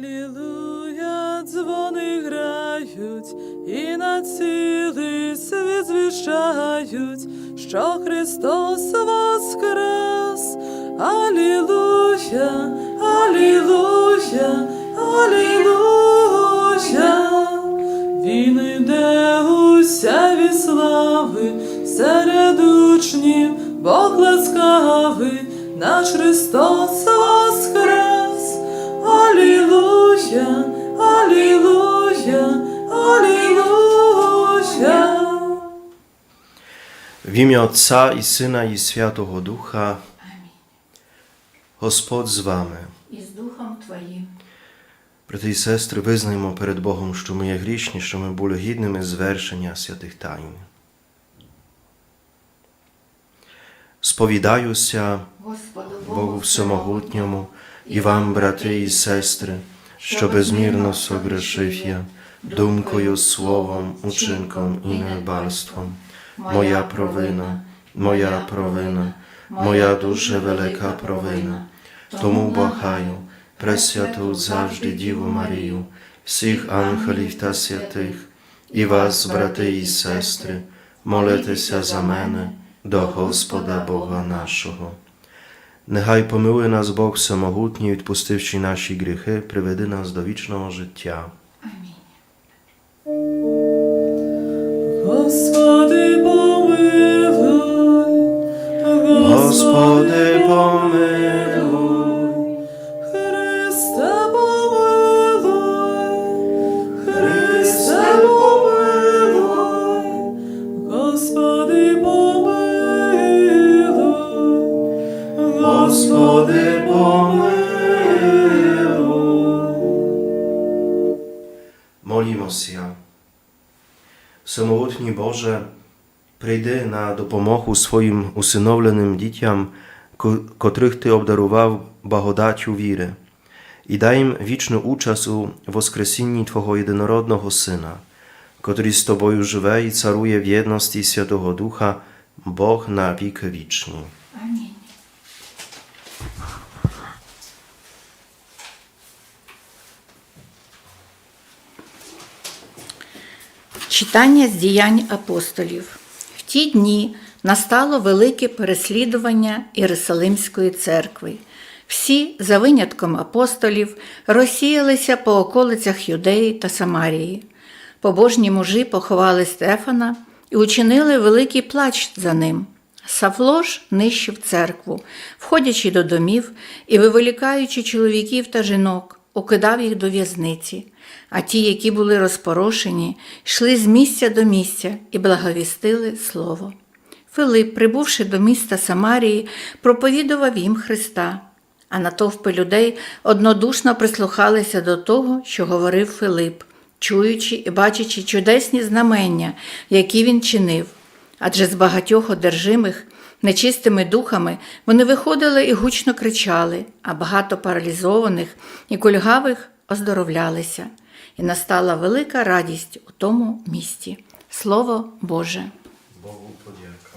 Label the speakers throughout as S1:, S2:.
S1: Алілуя, дзвони грають, і на цілий світ звіщають, що Христос воскрес. Алілуя, Алілуя, Алілуя. Він іде у сяві слави, серед учнів Бог ласкавий, наш Христос воскрес. Алілуя, Алілуя, Алілуя.
S2: W imię Otca i Syna i Świętego Ducha. Господь з вами.
S3: і з Духом Твоїм.
S2: Брати і сестри, визнаємо перед Богом, що ми є грішні, що ми були гідними звершення святих тайн. Сповідаюся
S3: Господу
S2: Богу Всемогутньому і вам, брати і сестри, що безмірно согрешив я думкою, словом, учинком і недбальством. Моя провина, моя провина, моя дуже велика провина. Тому благаю, Пресвяту завжди Діву Марію, всіх ангелів та святих, і вас, брати і сестри, молитеся за мене до Господа Бога нашого. Нехай помилує нас Бог самогутній, відпустивши наші гріхи, приведи нас до вічного життя.
S1: Господи, помилуй,
S2: Господи, помилуй, Молімося. Всемогутній Боже, прийди на допомогу своїм усиновленим дітям, ко- котрих Ти обдарував благодаттю віри, і дай їм вічну участь у Воскресінні Твого єдинородного Сина, котрий з Тобою живе і царує в єдності Святого Духа, Бог на віки вічні.
S3: Амінь. Читання з діянь апостолів. В ті дні настало велике переслідування Єрусалимської церкви. Всі, за винятком апостолів, розсіялися по околицях Юдеї та Самарії. Побожні мужі поховали Стефана і учинили великий плач за ним. Савло ж нищив церкву, входячи до домів і виволікаючи чоловіків та жінок, укидав їх до в'язниці. А ті, які були розпорошені, йшли з місця до місця і благовістили слово. Филип, прибувши до міста Самарії, проповідував їм Христа, а натовпи людей однодушно прислухалися до того, що говорив Филип, чуючи і бачачи чудесні знамення, які він чинив. Адже з багатьох одержимих нечистими духами вони виходили і гучно кричали, а багато паралізованих і кульгавих оздоровлялися. І настала велика радість у тому місті. Слово Боже.
S2: Богу подяка.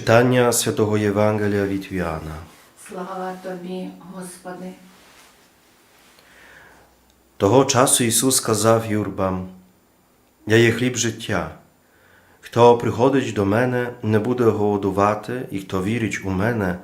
S3: Твоїм.
S2: Святого Євангелія від Jana.
S3: Слава Тобі, Господи.
S2: Того часу Ісус сказав юрбам, Я є хліб життя. Хто приходить до мене, не буде голодувати, і хто вірить у мене,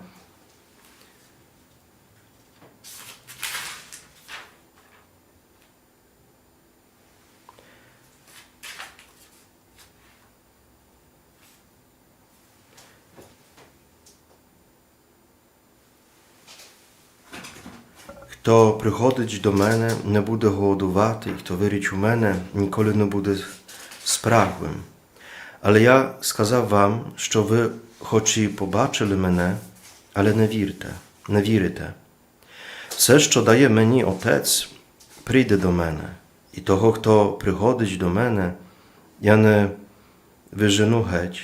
S2: Хто приходить до мене, не буде голодувати, і хто вірить у мене, ніколи не буде спраглим. Але я сказав вам, що ви хоч і побачили мене, але не вірте, не вірите. Все, що дає мені Отець, прийде до мене, і того, хто приходить до мене, я не вижену геть.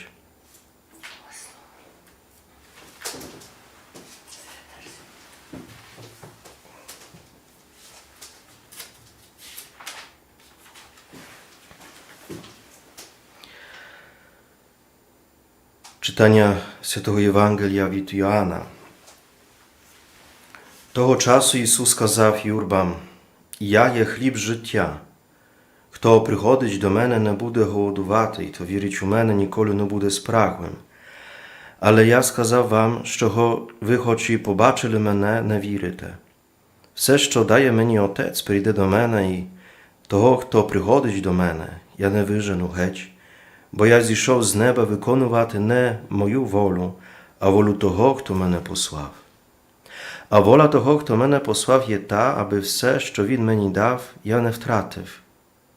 S2: Czytania Świętego Ewangelia від Joana. Того часу Ісус сказав юрбам, Я є хліб життя. Хто приходить до мене, не буде голодувати, і хто вірить у мене, ніколи не буде спраглим. Але я сказав вам, що го- ви хоч і побачили мене, не вірите. Все, що дає мені Отець, прийде до мене, і того, хто приходить до мене, я не вижену геть, бо я зійшов з неба виконувати не мою волю, а волю того, хто мене послав. А воля того, хто мене послав, є та, аби все, що він мені дав, я не втратив,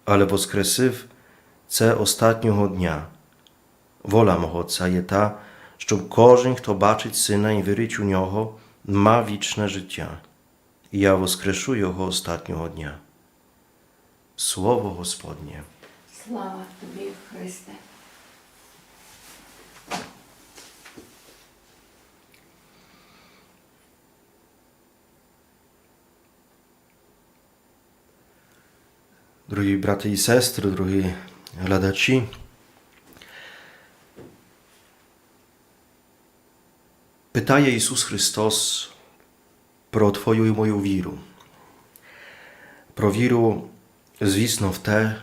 S2: але воскресив це останнього дня. Воля мого Отця є та, щоб кожен, хто бачить Сина і вірить у нього, мав вічне життя, і я воскрешу його останнього дня. Слово Господнє.
S3: Слава Тобі, Христе.
S2: Дорогі брати і сестри, дорогі глядачі, питає Ісус Христос про Твою і мою віру. Про віру, звісно, в те,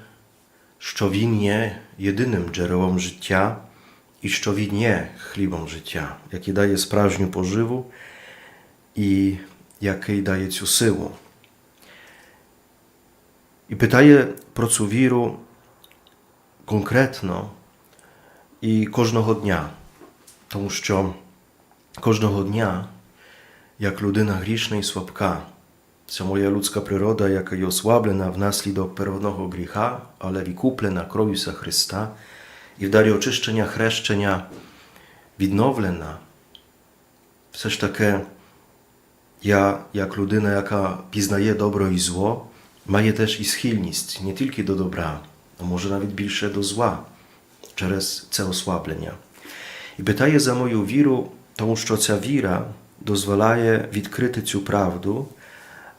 S2: що Він є єдиним джерелом життя і що Він є хлібом життя, який дає справжню поживу і який дає цю силу. І питає про цю віру конкретно і кожного дня, тому що кожного дня, як людина грішна і слабка, це моя людська природа, яка є ослаблена внаслідок первotного гріха, але відкуплена кров'ю Ісуса Христа і в дарі очищення хрещення відновлена, все ж таки я, як людина, яка пізнає добро і зло, має теж і схильність не тільки до добра, а може навіть більше до зла через це ослаблення. І питає за мою віру, тому що ця віра дозволяє відкрити цю правду,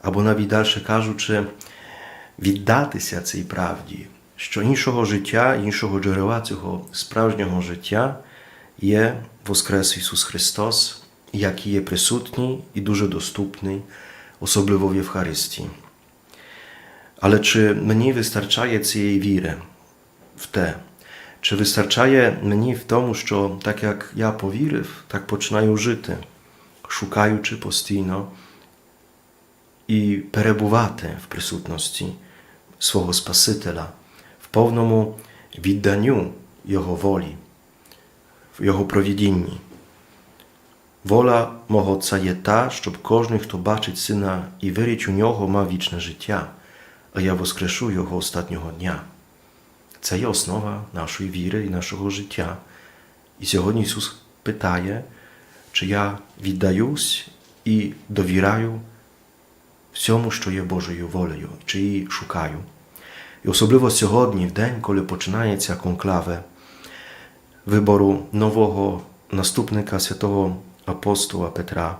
S2: або навіть далі кажучи, віддатися цій правді, що іншого життя, іншого джерела цього справжнього життя є Воскрес Ісус Христос, який є присутній і дуже доступний, особливо в Євхаристії. Але чи мені вистачає цієї віри в те? Чи вистачає мені в тому, що так як я повірив, так починаю жити, шукаючи постійно і перебувати в присутності свого Спасителя в повному відданню Його волі, в Його провідінні? Воля мого Отця є та, щоб кожен, хто бачить Сина і вірить у нього, мав вічне життя, а я воскрешу Його останнього дня. Це є основа нашої віри і нашого життя. І сьогодні Ісус питає, чи я віддаюсь і довіряю всьому, що є Божою волею, чи її шукаю. І особливо сьогодні, в день, коли починається конклаве вибору нового наступника святого апостола Петра,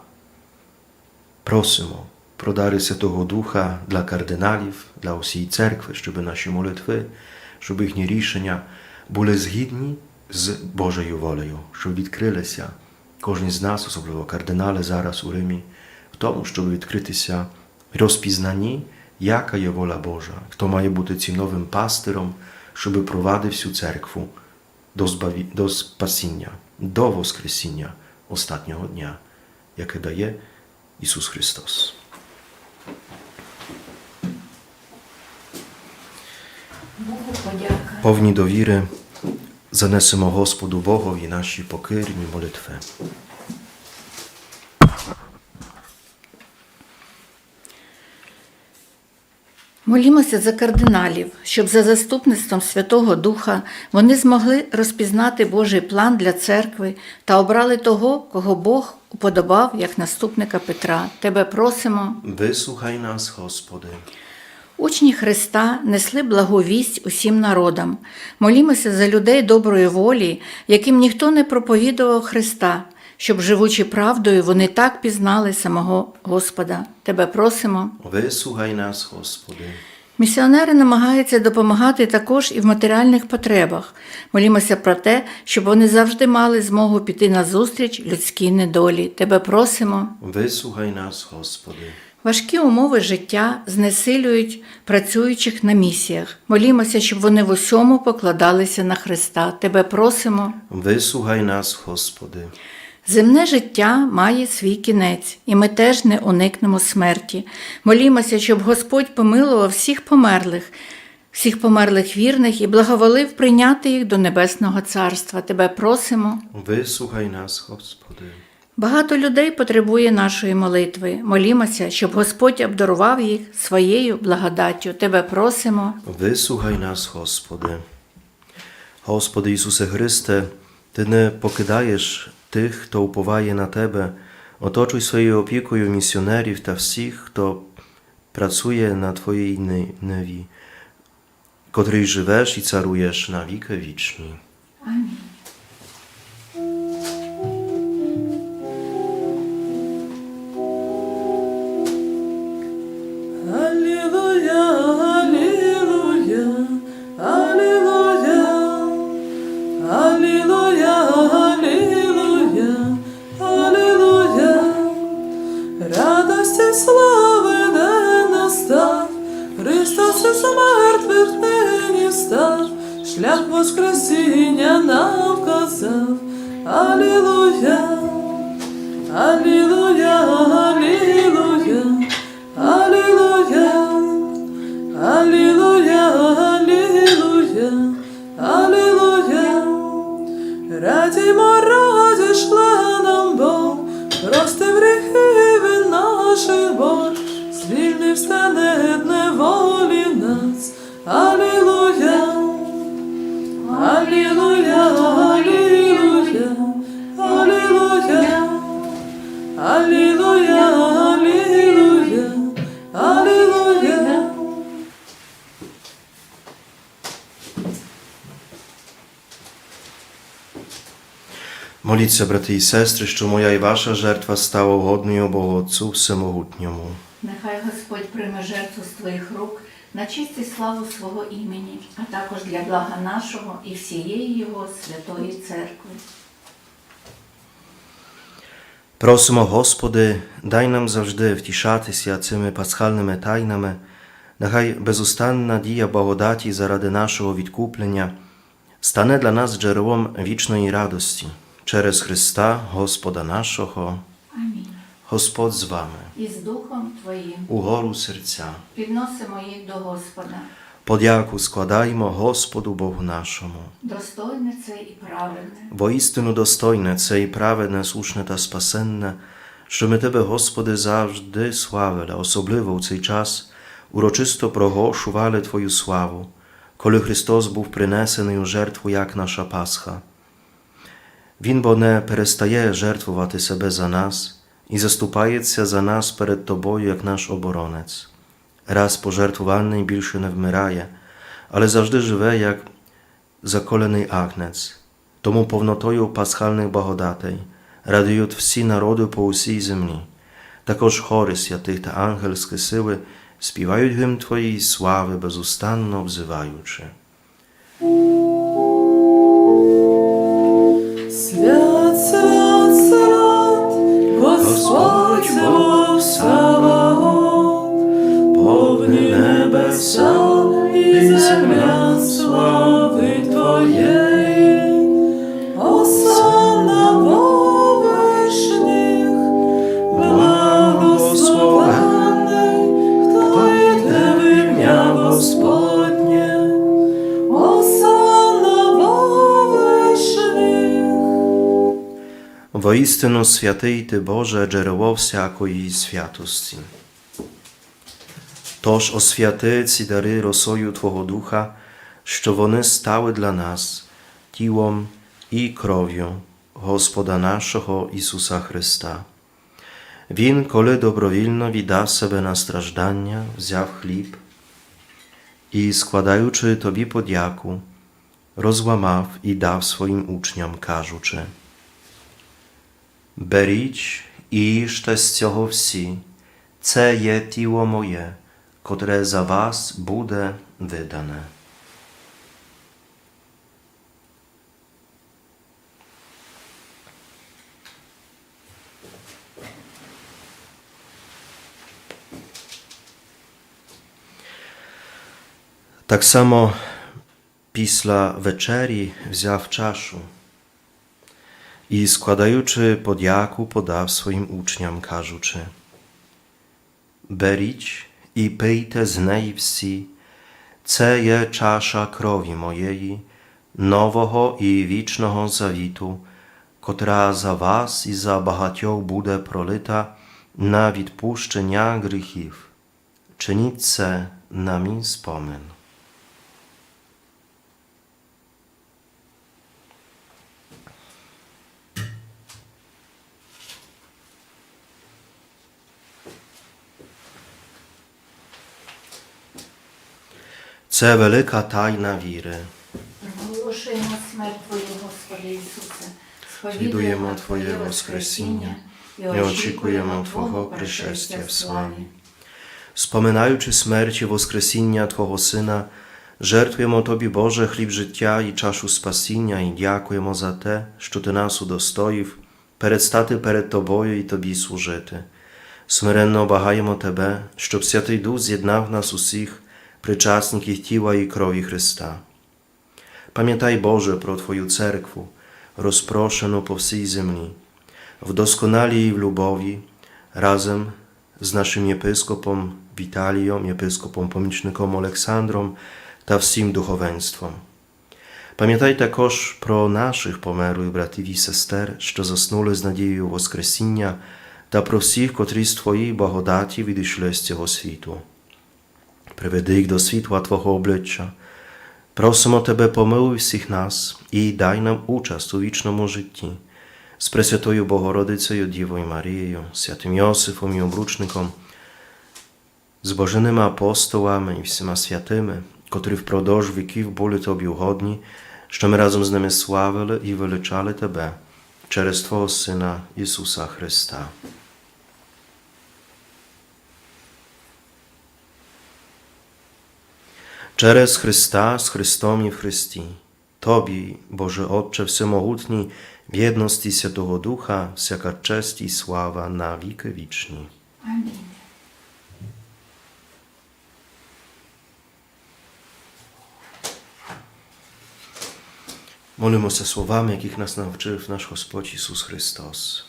S2: просимо про дари Святого Духа для кардиналів, для усієї церкви, щоб наші молитви, щоб їхні рішення були згідні з Божою волею, щоб відкрилися кожен з нас, особливо кардинали зараз у Римі, в тому, щоб відкритися розпізнані, яка є воля Божа, хто має бути цим новим пастиром, щоб провадив всю церкву до, збаві... до спасіння, до Воскресіння останнього дня, яке дає Ісус Христос. Повні довіри занесемо Господу Богові наші покирні молитви.
S3: Молімося за кардиналів, щоб за заступництвом Святого Духа вони змогли розпізнати Божий план для церкви та обрали того, кого Бог уподобав як наступника Петра. Тебе просимо.
S2: Вислухай нас, Господи.
S3: Учні Христа несли благовість усім народам. Молімося за людей доброї волі, яким ніхто не проповідував Христа, щоб, живучи правдою, вони так пізнали самого Господа. Тебе просимо.
S2: Вислухай нас, Господи.
S3: Місіонери намагаються допомагати також і в матеріальних потребах. Молімося про те, щоб вони завжди мали змогу піти на зустріч людській недолі. Тебе просимо.
S2: Вислухай нас, Господи.
S3: Важкі умови життя знесилюють працюючих на місіях. Молімося, щоб вони в усьому покладалися на Христа. Тебе просимо.
S2: Вислухай нас, Господи.
S3: Земне життя має свій кінець, і ми теж не уникнемо смерті. Молімося, щоб Господь помилував всіх померлих, всіх померлих вірних і благоволив прийняти їх до Небесного Царства. Тебе просимо.
S2: Вислухай нас, Господи.
S3: Багато людей потребує нашої молитви. Молімося, щоб Господь обдарував їх своєю благодаттю. Тебе просимо.
S2: Вислухай нас, Господи. Господи Ісусе Христе, Ти не покидаєш тих, хто уповає на Тебе, оточуй своєю опікою місіонерів та всіх, хто працює на Твоїй ниві, котрий живеш і царуєш на віки вічні.
S3: Амінь.
S1: Слави не настав, Христос із мертвих нині встав, шлях Воскресіння нам вказав. Аллилуйя, аллилуйя,
S2: Моліться, брати і сестри, що моя і ваша жертва стала угодною Богу Отцу Всемогутньому.
S3: Нехай Господь прийме жертву з твоїх рук на честь і славу свого імені, а також для блага нашого і всієї Його святої церкви.
S2: Просимо, Господи, дай нам завжди втішатися цими пасхальними тайнами, Нехай безустанна дія благодаті заради нашого відкуплення стане для нас джерелом вічної радості через Христа Господа нашого.
S3: Амінь.
S2: Господь з вами,
S3: І з Духом Твоїм
S2: угору серця.
S3: підносимо їх до Господа.
S2: Подяку складаємо Господу Богу нашому.
S3: Достойне це і правильне.
S2: Воістину достойне це і праведне, слушне та спасенне, що ми Тебе, Господи, завжди славили, особливо у цей час урочисто проголошували Твою славу, коли Христос був принесений у жертву, як наша Пасха. Він бо не перестає жертвувати себе за нас і заступається за нас перед Тобою, як наш оборонець. Раз пожертвуваний більше не вмирає, але завжди живе, як заколений агнець. Тому повнотою пасхальних благодатей радіють всі народи по усій землі. Також хори святих та ангельські сили співають гімн Твоєї слави, безустанно обзиваючи.
S1: небеса і земля слави Твоєї. Осанна во вишніх, благословений, хто йде в ім'я Господнє. Осанна во вишніх.
S2: Воістину святий Ти Боже, джерело всякої святості. Тож освяти ці дари росою Твого Духа, що вони стали для нас тілом і кров'ю Господа нашого Ісуса Христа. Він, коли добровільно віддав себе на страждання, взяв хліб і, складаючи Тобі подяку, розламав і дав своїм учням, кажучи – Беріть і їжте з цього всі, це є тіло моє, котре за вас буде видане. Так само після вечері взяв чашу і, складаючи подяку, подав своїм учням, кажучи Беріть і пийте з неї всі, це є чаша крові моєї, нового і вічного завіту, котра за вас і за багатьох буде пролита на відпущення гріхів. Чиніть це на мій спомин. Це велика тайна віри.
S3: Проголошуємо смерть Твою, Господи Ісусе.
S2: Свідуємо Твоє Воскресіння і очікуємо Твого пришестя в славі. Споминаючи смерть і Воскресіння Твого Сина, жертвуємо Тобі, Боже, хліб життя і чашу спасіння, і дякуємо за те, що Ти нас удостоїв передстати перед Тобою і Тобі служити. Смиренно багаємо Тебе, щоб Святий Дух з'єднав нас усіх, причасників тіла і крові Христа. Пам'ятай, Боже, про Твою церкву, розпрошену по всій землі, в досконалій і в любові, разом з нашим єпископом Віталієм, єпископом помічником Олександром та всім духовенством. Пам'ятай також про наших померлих братів і сестер, що заснули з надією Воскресіння, та про всіх, котрі з Твоєї благодаті відійшли з цього світу. Приведи їх до світла Твого обличчя. Просимо Тебе, помилуй всіх нас і дай нам участь у вічному житті. З Пресвятою Богородицею Дівою Марією, святим Йосифом і обручником, з Боженими апостолами і всіма святими, котрі впродовж віків були Тобі угодні, що ми разом з ними славили і величали Тебе через Твого Сина Ісуса Христа.
S1: Czerez Chrysta z Chrystomi w Chrysti. Tobi, Boże Otcze, wsemohutni, w jedności Światowo Ducha, wsiaka cześć i sława na wieki wieczni. Amen. Molimy się słowami, jakich nas nauczył nasz Gospodzie Jezus Chrystus.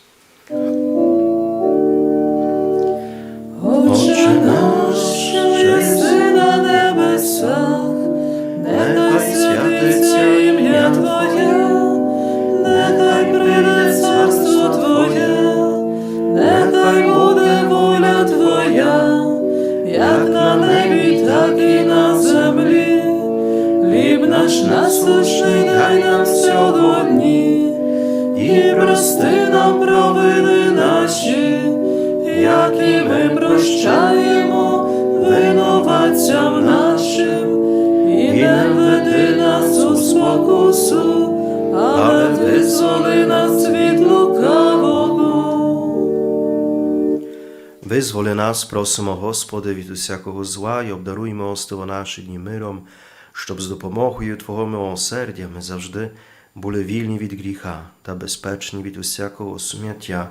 S1: Винуватцям нашим, і не веди нас у спокусу, але визволи нас від лукавого.
S2: Визволи нас, просимо Господи, від усякого зла і обдаруймо остило наші дні миром, щоб з допомогою Твого милосердя ми завжди були вільні від гріха та безпечні від усякого сум'яття,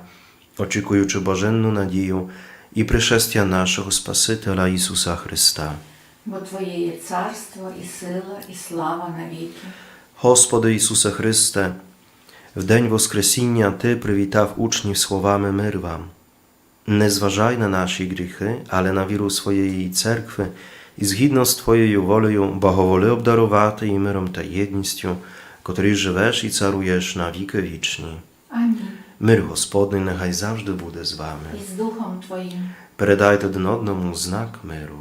S2: очікуючи боженну надію і пришестя нашого Спасителя Ісуса Христа.
S3: Бо Твоє є царство і сила, і слава навіки.
S2: Господи Ісусе Христе, в день Воскресіння Ти привітав учнів словами мир вам. Не зважай на наші гріхи, але на віру своєї церкви і згідно з Твоєю волею благоволи обдарувати і миром та єдністю, котрий живеш і царуєш на віки вічні.
S3: Амінь.
S2: Мир Господний нехай завжди буде з вами.
S3: І з Духом Твоїм.
S2: Передайте один одному знак миру.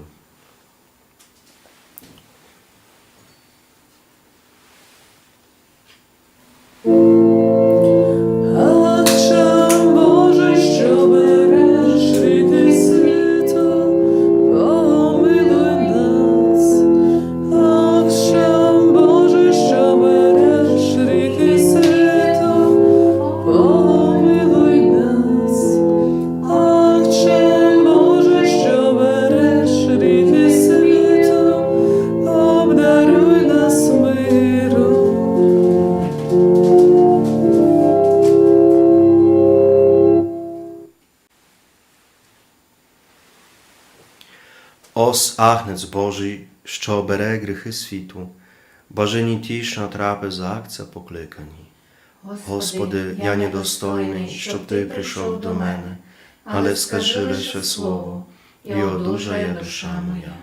S2: Ос Агнець Божий, що бере гріхи світу, блажені ті, що на трапезу акця покликані. Господи, я недостойний, щоб Ти прийшов до мене, але скажи лише слово, і одужає душа моя.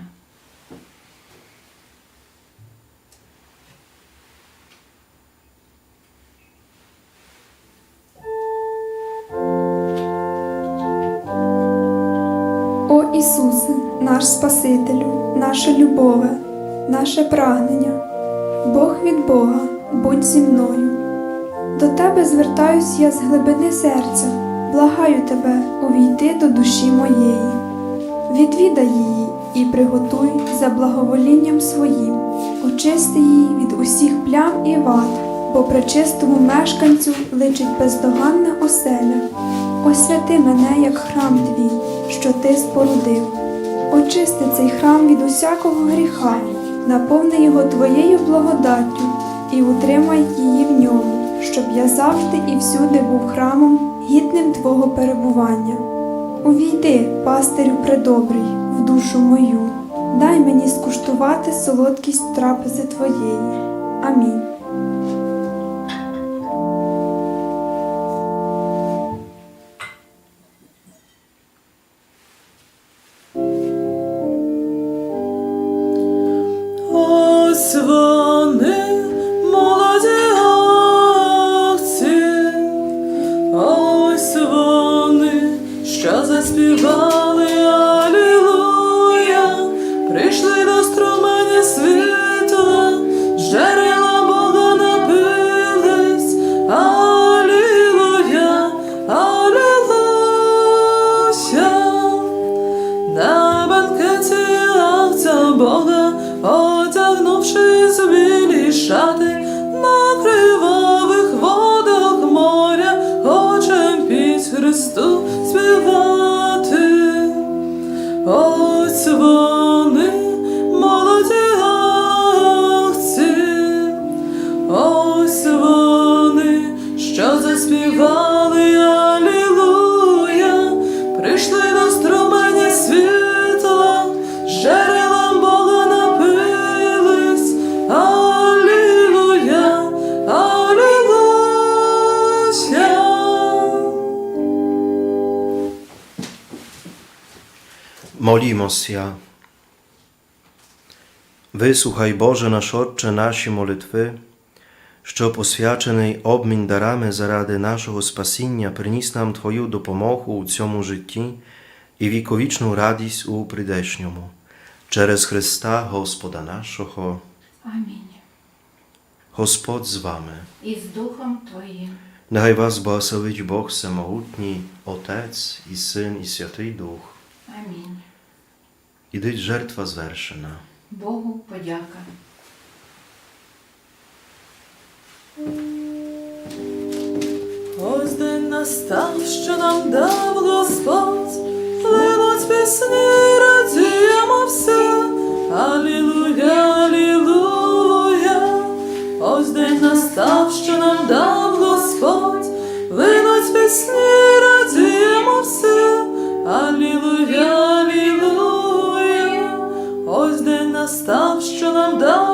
S4: Наше прагнення, Бог від Бога, будь зі мною. До Тебе звертаюсь я з глибини серця, благаю Тебе увійти до душі моєї. Відвідай її і приготуй за благоволінням своїм, очисти її від усіх плям і вад, бо пречистому мешканцю личить бездоганна оселя. Освяти мене, як храм твій, що ти спорудив. Очисти цей храм від усякого гріха, наповни його твоєю благодаттю і утримай її в ньому, щоб я завжди і всюди був храмом, гідним Твого перебування. Увійди, пастирю предобрий, в душу мою, дай мені скуштувати солодкість трапези Твоєї. Амінь.
S1: Що заспівали
S2: Молімося. Вислухай, Боже наш Отче, наші молитви, щоб освячений обмін дарами заради нашого спасіння приніс нам Твою допомогу у цьому житті і віковічну радість у прийдешньому. Через Христа Господа нашого.
S3: Амінь.
S2: Господь з вами.
S3: І з Духом Твоїм.
S2: Нехай вас благословить Бог Всемогутній, Отець і Син, і Святий Дух.
S3: Амінь.
S2: Ідіть жертва звершена.
S3: Богу подяка.
S1: Ось день настав, що нам дав Господь, линуть пісні, радіємо все. Алілуя, алілуя. Ось день настав, що нам дав Господь, линуть пісні, настав,